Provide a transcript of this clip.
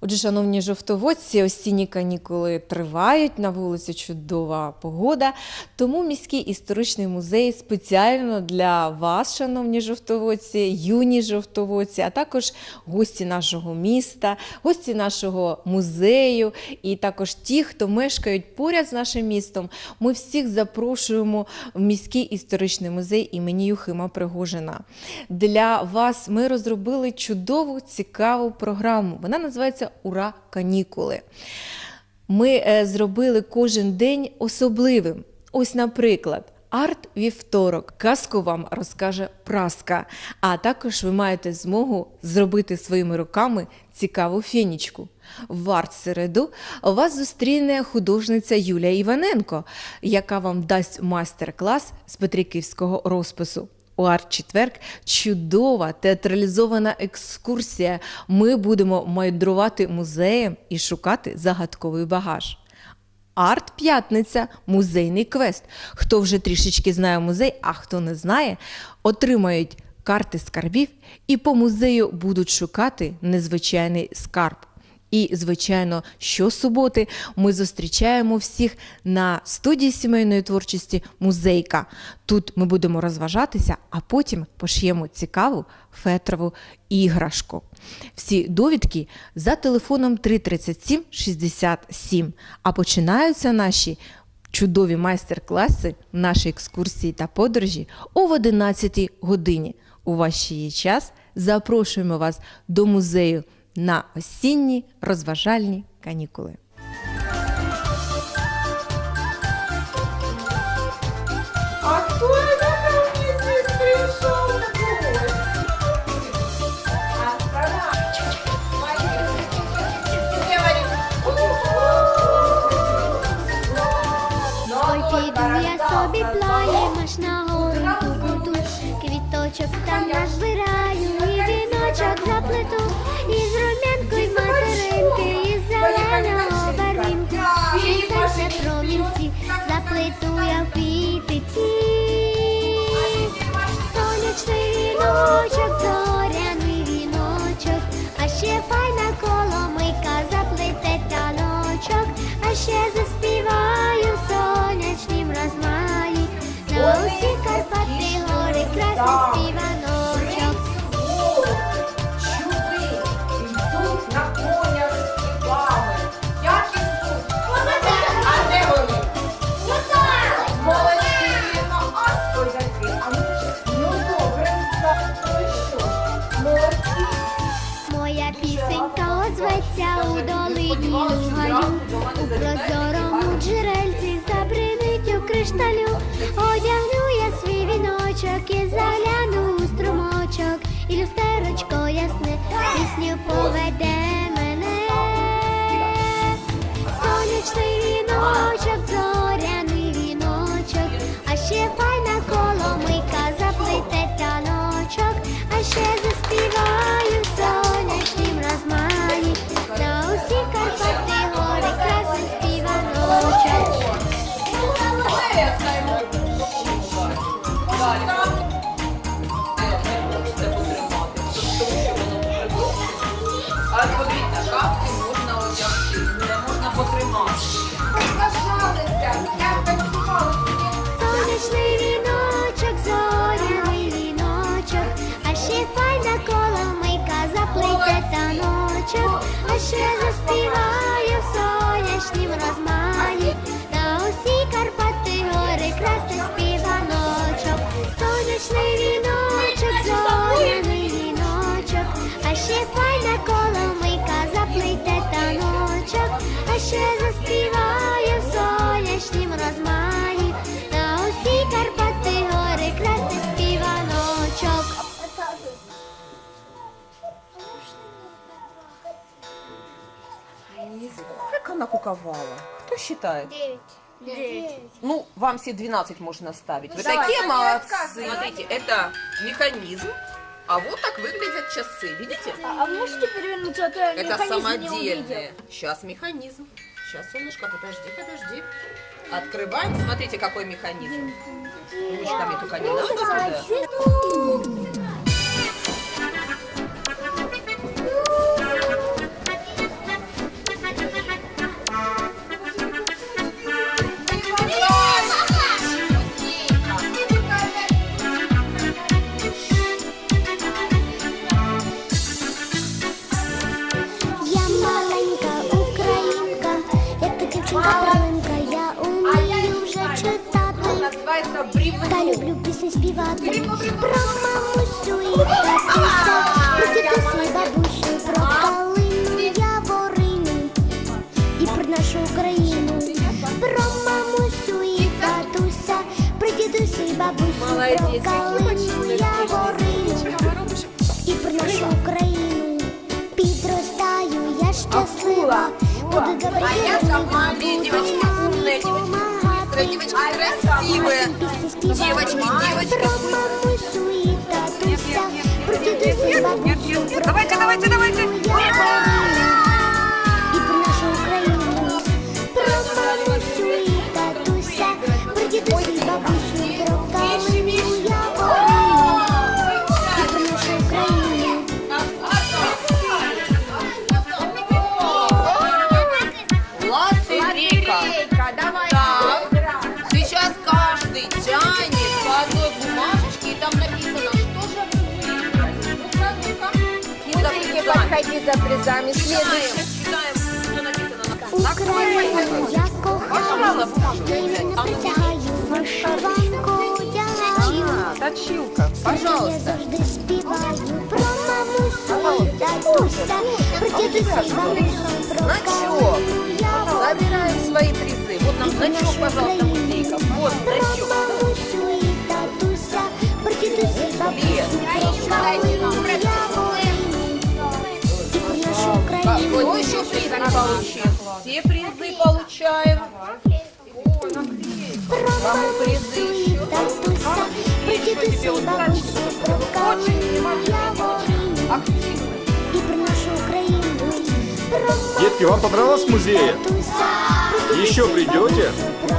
Отже, шановні жовтоводці, осінні канікули тривають, на вулиці чудова погода. Тому міський історичний музей спеціально для вас, шановні жовтоводці, юні жовтоводці, а також гості нашого міста, гості нашого музею і також ті, хто мешкають поряд з нашим містом. Ми всіх запрошуємо в міський історичний музей імені Юхима Пригожина. Для вас ми розробили чудову, цікаву програму. Вона називається Ура канікули. Ми е, зробили кожен день особливим. Ось, наприклад. Арт вівторок. Казку вам розкаже праска. А також ви маєте змогу зробити своїми руками цікаву фінічку. В арт середу вас зустріне художниця Юлія Іваненко, яка вам дасть майстер-клас з петриківського розпису. У арт-четверг чудова театралізована екскурсія. Ми будемо майдрувати музеєм і шукати загадковий багаж. Арт п'ятниця музейний квест. Хто вже трішечки знає музей, а хто не знає, отримають карти скарбів і по музею будуть шукати незвичайний скарб. І, звичайно, щосуботи ми зустрічаємо всіх на студії сімейної творчості Музейка. Тут ми будемо розважатися, а потім пошиємо цікаву фетрову іграшку. Всі довідки за телефоном 337 67. А починаються наші чудові майстер-класи, наші екскурсії та подорожі о 11 годині. У ваш є час запрошуємо вас до музею на осінні розважальні канікули. А мне здесь пришел? Ой, піду я собі плаєм аж на гору Квіточок там назбираю і віночок заплету у ще заспіваю в сонячнім розмаї. На усі Карпати гори красти співаночок. Сонячний віночок, зоряний віночок, а ще файна коломийка заплете таночок, а ще Она куковала? Кто считает? Ну, вам все 12 можно ставить. Вы Давай, такие молодцы. Смотрите, это механизм. А вот так выглядят часы, видите? А можете перевернуть, а то я Это самодельные. Сейчас механизм. Сейчас, солнышко, подожди, подожди. Открываем. Смотрите, какой механизм. Ручками только не надо туда. Співати про мамусю і татуся, про дідуся і бабусю, про калину яворину і про нашу Україну, про мамусю і татуся, про дідуся і бабусю, про калину яворину і про нашу Україну. Підростаю, я щаслива, буду доброю, буду мамі помагати. Девочки красивые. Девочки, Музыки, за призами. Читаем, читаем, что написано на я Пожалуйста, кохаю, я ну, притягаю вишиванку одягаю. Точилка. Я завжди співаю про мамусю і татуся, про дідуся і бабусю, про Значок. калину яворину Забираем свои призы. Вот нам значок, пожалуйста, музейка. Вот Про значок. мамусю і татуся, про дідуся і бабусю, про калину еще призы получил? Все призы получаем. Про мамусю і татуся, про дідуся і бабусю, про калину яворину і про нашу Україну. Про Детки, вам понравилось в музее? матуся, про Еще дідуся і придете? бабусю, про